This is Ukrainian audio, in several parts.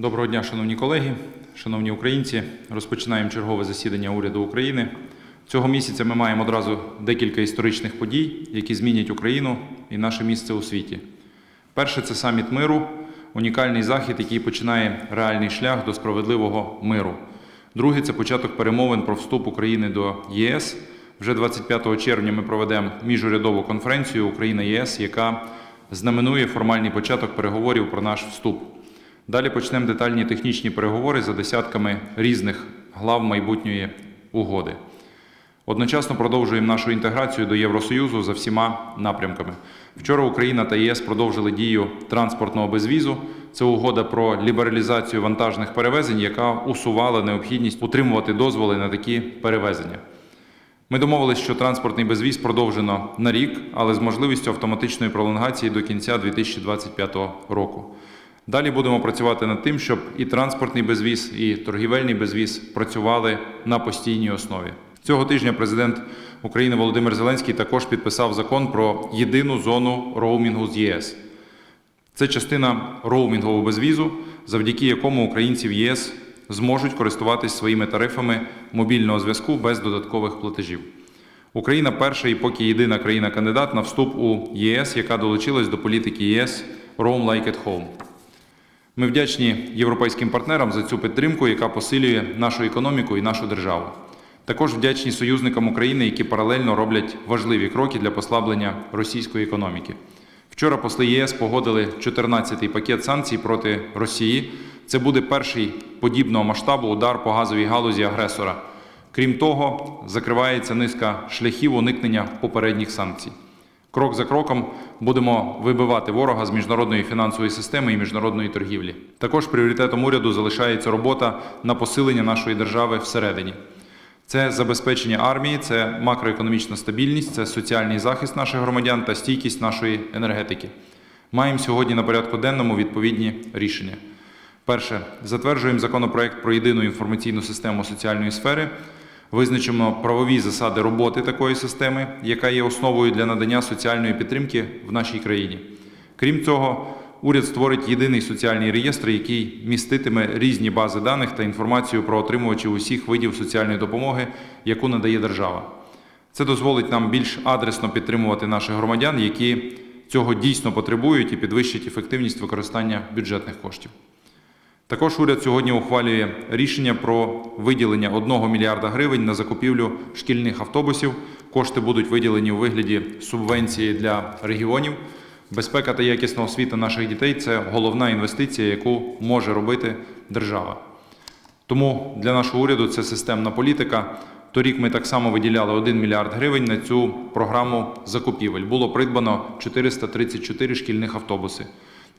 Доброго дня, шановні колеги, шановні українці. Розпочинаємо чергове засідання уряду України. Цього місяця ми маємо одразу декілька історичних подій, які змінять Україну і наше місце у світі. Перше це саміт миру, унікальний захід, який починає реальний шлях до справедливого миру. Друге це початок перемовин про вступ України до ЄС. Вже 25 червня ми проведемо міжурядову конференцію Україна ЄС, яка знаменує формальний початок переговорів про наш вступ. Далі почнемо детальні технічні переговори за десятками різних глав майбутньої угоди. Одночасно продовжуємо нашу інтеграцію до Євросоюзу за всіма напрямками. Вчора Україна та ЄС продовжили дію транспортного безвізу. Це угода про лібералізацію вантажних перевезень, яка усувала необхідність утримувати дозволи на такі перевезення. Ми домовилися, що транспортний безвіз продовжено на рік, але з можливістю автоматичної пролонгації до кінця 2025 року. Далі будемо працювати над тим, щоб і транспортний безвіз, і торгівельний безвіз працювали на постійній основі. Цього тижня президент України Володимир Зеленський також підписав закон про єдину зону роумінгу з ЄС. Це частина роумінгового безвізу, завдяки якому українці в ЄС зможуть користуватись своїми тарифами мобільного зв'язку без додаткових платежів. Україна перша і поки єдина країна-кандидат на вступ у ЄС, яка долучилась до політики ЄС Roam Like at Home. Ми вдячні європейським партнерам за цю підтримку, яка посилює нашу економіку і нашу державу. Також вдячні союзникам України, які паралельно роблять важливі кроки для послаблення російської економіки. Вчора посли ЄС погодили 14-й пакет санкцій проти Росії. Це буде перший подібного масштабу удар по газовій галузі агресора. Крім того, закривається низка шляхів уникнення попередніх санкцій. Крок за кроком будемо вибивати ворога з міжнародної фінансової системи і міжнародної торгівлі. Також пріоритетом уряду залишається робота на посилення нашої держави всередині. Це забезпечення армії, це макроекономічна стабільність, це соціальний захист наших громадян та стійкість нашої енергетики. Маємо сьогодні на порядку денному відповідні рішення. Перше, затверджуємо законопроект про єдину інформаційну систему соціальної сфери. Визначимо правові засади роботи такої системи, яка є основою для надання соціальної підтримки в нашій країні. Крім цього, уряд створить єдиний соціальний реєстр, який міститиме різні бази даних та інформацію про отримувачів усіх видів соціальної допомоги, яку надає держава. Це дозволить нам більш адресно підтримувати наших громадян, які цього дійсно потребують і підвищить ефективність використання бюджетних коштів. Також уряд сьогодні ухвалює рішення про виділення 1 мільярда гривень на закупівлю шкільних автобусів. Кошти будуть виділені у вигляді субвенції для регіонів. Безпека та якісна освіта наших дітей це головна інвестиція, яку може робити держава. Тому для нашого уряду це системна політика. Торік ми так само виділяли 1 мільярд гривень на цю програму закупівель. Було придбано 434 шкільних автобуси.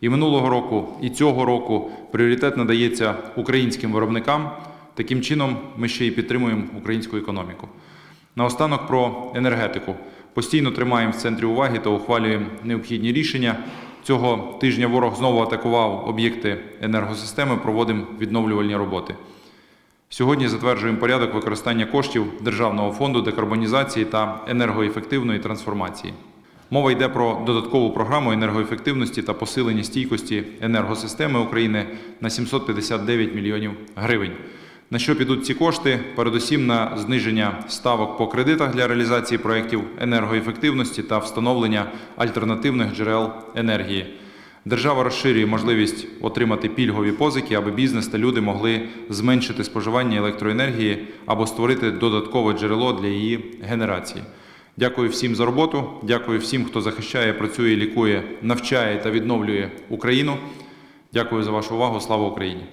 І минулого року, і цього року пріоритет надається українським виробникам. Таким чином, ми ще й підтримуємо українську економіку. Наостанок про енергетику. Постійно тримаємо в центрі уваги та ухвалюємо необхідні рішення. Цього тижня ворог знову атакував об'єкти енергосистеми, проводимо відновлювальні роботи. Сьогодні затверджуємо порядок використання коштів Державного фонду декарбонізації та енергоефективної трансформації. Мова йде про додаткову програму енергоефективності та посилення стійкості енергосистеми України на 759 мільйонів гривень. На що підуть ці кошти? Передусім на зниження ставок по кредитах для реалізації проєктів енергоефективності та встановлення альтернативних джерел енергії. Держава розширює можливість отримати пільгові позики, аби бізнес та люди могли зменшити споживання електроенергії або створити додаткове джерело для її генерації. Дякую всім за роботу. Дякую всім, хто захищає, працює, лікує, навчає та відновлює Україну. Дякую за вашу увагу. Слава Україні!